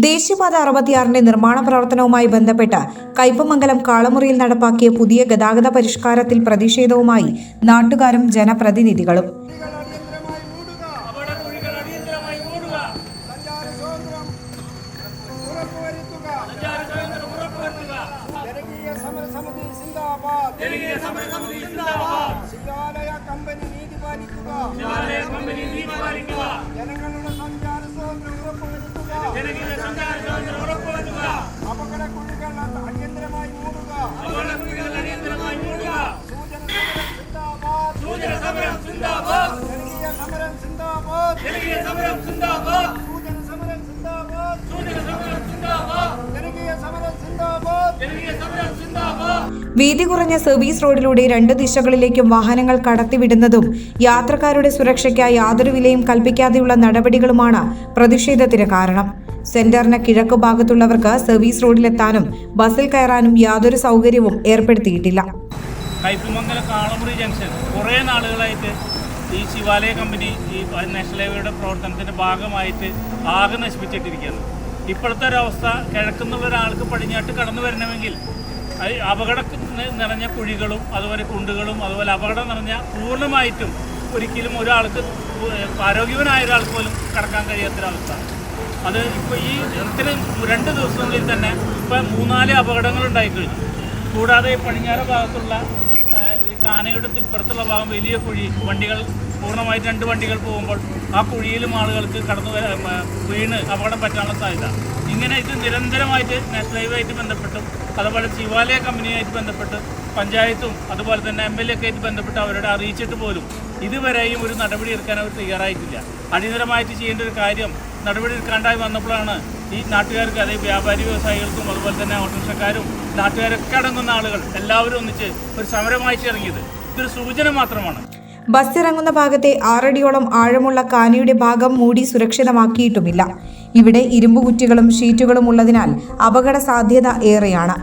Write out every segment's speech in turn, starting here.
ദേശീയപാത അറുപത്തിയാറിന്റെ നിർമ്മാണ പ്രവർത്തനവുമായി ബന്ധപ്പെട്ട് കയ്പമംഗലം കാളമുറിയിൽ നടപ്പാക്കിയ പുതിയ ഗതാഗത പരിഷ്കാരത്തിൽ പ്രതിഷേധവുമായി നാട്ടുകാരും ജനപ്രതിനിധികളും. ജനങ്ങളുടെ സഞ്ചാര മൂടുക മൂടുക സമരം സമരം സമരം സമരം സമരം സമരം സമരം വീതി കുറഞ്ഞ സർവീസ് റോഡിലൂടെ രണ്ട് ദിശകളിലേക്കും വാഹനങ്ങൾ കടത്തിവിടുന്നതും യാത്രക്കാരുടെ സുരക്ഷയ്ക്ക് യാതൊരു വിലയും കൽപ്പിക്കാതെയുള്ള നടപടികളുമാണ് പ്രതിഷേധത്തിന് കാരണം. സെന്ററിന് കിഴക്ക് ഭാഗത്തുള്ളവർക്ക് സർവീസ് റോഡിലെത്താനും ബസ്സിൽ കയറാനും യാതൊരു സൗകര്യവും ഏർപ്പെടുത്തിയിട്ടില്ല. കയ്പമംഗലം കാളമുറി ജംഗ്ഷൻ. കുറേ നാളുകളായിട്ട് ഈ ശിവാലയ കമ്പനി ഈ നാഷണൽ ഹൈവേയുടെ പ്രവർത്തനത്തിന്റെ ഭാഗമായിട്ട് ആകെ നശിപ്പിച്ചിട്ടിരിക്കുകയാണ്. ഇപ്പോഴത്തെ ഒരവസ്ഥ കിഴക്കുന്നുള്ള ഒരാൾക്ക് പടിഞ്ഞാട്ട് കടന്നു വരണമെങ്കിൽ അപകടം നിറഞ്ഞ കുഴികളും അതുപോലെ കുണ്ടുകളും അതുപോലെ അപകടം നിറഞ്ഞ പൂർണമായിട്ടും ഒരിക്കലും ഒരാൾക്ക് ആരോഗ്യവനായ ഒരാൾക്ക് പോലും കടക്കാൻ കഴിയാത്തൊരവസ്ഥ. അത് ഇപ്പോൾ ഈ ഇത്രയും രണ്ട് ദിവസങ്ങളിൽ തന്നെ ഇപ്പം മൂന്നാൽ അപകടങ്ങൾ ഉണ്ടായിക്കഴിഞ്ഞു കൂടാതെ പടിഞ്ഞാറ് ഭാഗത്തുള്ള ഈ കാനയുടെ ഇപ്പുറത്തുള്ള ഭാഗം വലിയ കുഴി വണ്ടികൾ പൂർണമായിട്ട് രണ്ട് വണ്ടികൾ പോകുമ്പോൾ ആ കുഴിയിലും ആളുകൾക്ക് കടന്നു വീണ് അപകടം പറ്റാനുള്ള സാധ്യത. ഇങ്ങനെ ഇത് നിരന്തരമായിട്ട് നാഷണൽ ഹൈവേയായിട്ട് ബന്ധപ്പെട്ടും അതുപോലെ ശിവാലയ കമ്പനിയായിട്ട് ബന്ധപ്പെട്ട് പഞ്ചായത്തും അതുപോലെ തന്നെ എം എൽ എ ഒക്കെ ആയിട്ട് ബന്ധപ്പെട്ട് അവരോട് അറിയിച്ചിട്ട് പോലും ഇതുവരെയും ഒരു നടപടി എടുക്കാൻ അവർ തയ്യാറായിട്ടില്ല. അടിയന്തരമായിട്ട് ചെയ്യേണ്ട ഒരു കാര്യം നടപടി കണ്ടായി വന്നപ്പോഴാണ് ഈ നാട്ടുകാർക്ക് അതേ വ്യാപാരി വ്യവസായികൾക്കും അതുപോലെ തന്നെ ഓട്ടോറിക്ഷക്കാരും നാട്ടുകാരൊക്കെ അടങ്ങുന്ന ആളുകൾ എല്ലാവരും ഒന്നിച്ച് ഒരു സമരമായിട്ട് ഇറങ്ങിയത്. ഇതൊരു സൂചന മാത്രമാണ്. ബസ് ഇറങ്ങുന്ന ഭാഗത്തെ ആറടിയോളം ആഴമുള്ള കാനയുടെ ഭാഗം മൂടി സുരക്ഷിതമാക്കിയിട്ടുമില്ല. ഇവിടെ ഇരുമ്പ് കുറ്റികളും ഷീറ്റുകളും ഉള്ളതിനാൽ അപകട സാധ്യത ഏറെയാണ്.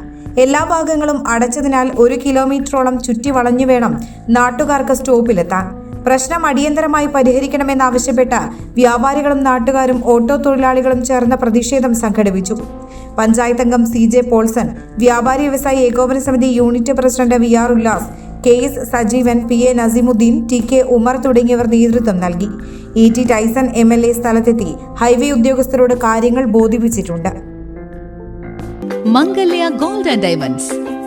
എല്ലാ ഭാഗങ്ങളും അടച്ചതിനാൽ ഒരു കിലോമീറ്ററോളം ചുറ്റി വളഞ്ഞു വേണം നാട്ടുകാർക്ക് സ്റ്റോപ്പിലെത്താൻ. പ്രശ്നം അടിയന്തരമായി പരിഹരിക്കണമെന്നാവശ്യപ്പെട്ട് വ്യാപാരികളും നാട്ടുകാരും ഓട്ടോ തൊഴിലാളികളും ചേർന്ന പ്രതിഷേധം സംഘടിപ്പിച്ചു. പഞ്ചായത്ത് അംഗം സി ജെ പോൾസൺ വ്യാപാരി വ്യവസായി ഏകോപന സമിതി unit president V R Ullas K S Sajeevan P A Naseemuddeen T K Umar തുടങ്ങിയവർ നേതൃത്വം നൽകി. E T Tyson M L A സ്ഥലത്തെത്തി ഹൈവേ ഉദ്യോഗസ്ഥരോട് കാര്യങ്ങൾ ബോധിപ്പിച്ചിട്ടുണ്ട്. Mangalya gold and diamonds.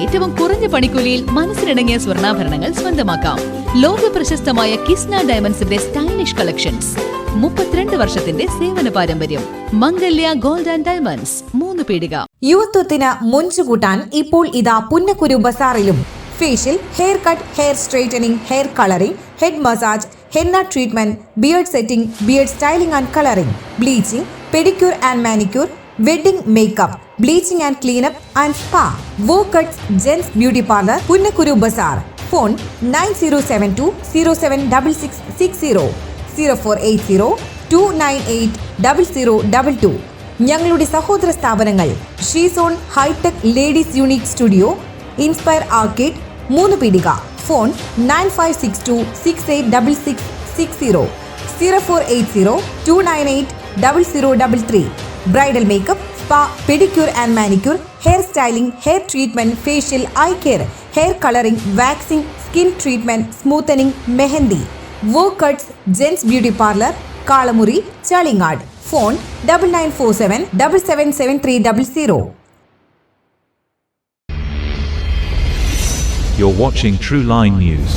ഏറ്റവും കുറഞ്ഞ പണിക്കൂലിയിൽ മനസ്സിലിണങ്ങിയ സ്വർണാഭരണങ്ങൾ സ്വന്തമാക്കാം. ലോക പ്രശസ്തമായ കിസ്ന ഡയമണ്ട്സിന്റെ സ്റ്റൈലിഷ് കളക്ഷൻസ്. മുപ്പത്തിരണ്ട് വർഷത്തിന്റെ സേവന പാരമ്പര്യം. Mangalya gold and diamonds. മൂന്ന് പീടിക. യുവത്വത്തിന് മുഞ്ചുകൂട്ടാൻ ഇപ്പോൾ ഇതാ പുന്നക്കുരു ബസാറിലും. Facial hair cut hair straightening hair colouring head massage henna treatment beard setting beard styling and colouring. Bleaching pedicure and manicure wedding makeup. Bleaching and cleanup and spa. Wow cuts gents beauty parlour Punnakkuru Bazar. Phone nine zero seven two zero seven double six six zero. Zero four eight zero two nine eight double zero double two. ഞങ്ങളുടെ സഹോദര സ്ഥാപനങ്ങൾ she zone hi-tech ladies unique studio inspire arcade മൂന്ന് പീടിക. Phone nine five six two six eight double six six zero. Zero four eight zero two nine eight double zero double three. Bridal makeup spa pedicure and manicure hair styling hair treatment facial eye care hair colouring waxing skin treatment smoothening mehndi wow cuts gents beauty parlour Kalamuri Chalingad phone double nine four seven double seven seven three double zero You're watching True Line News.